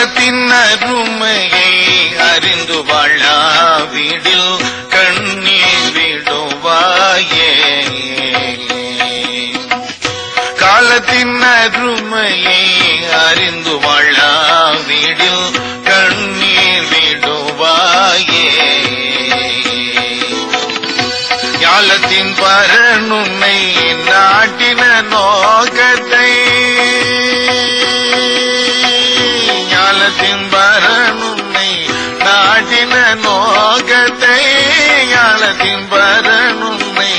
அருமையை அறிந்து வாழாவிடில் கண்ணீர் விடுவாயே. காலத்தின் அருமையை அறிந்து வாழாவிடில் கண்ணீர் விடுவாயே. ஞாலத்தின் பரனுன்னை ஞாலத்தின் பரனுன்னை நாட்டின நோக்கத்தை ஞாலத்தின் பரனுன்னை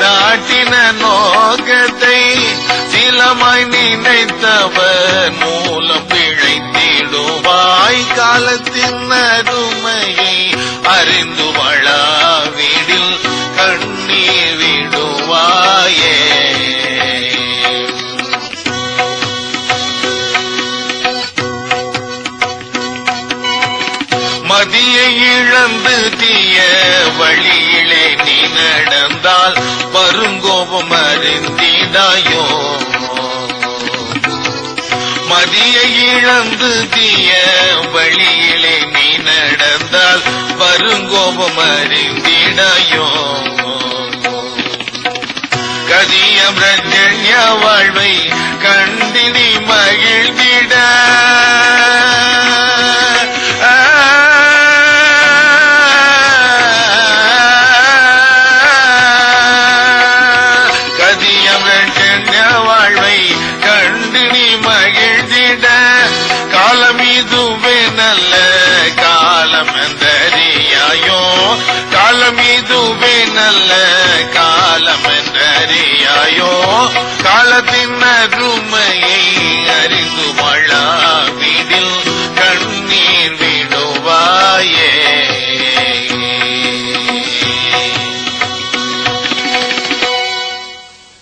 நாட்டின நோகத்தை சிலமாய் நினைத்தவர் மூலம் பிழைத்திடுவாய். காலத்தின் அருமையை மதியை இழந்து தீய வழியிலே நீ நடந்தால் வருங்கோபம் அறிந்திடாயோ மதியை இழந்து தீய வழியிலே நீ நடந்தால் வருங்கோபம் அறிந்திடாயோ கதிய நல்ல காலம் என்றறியாயோ? காலத்தின் அருமையை அறிந்து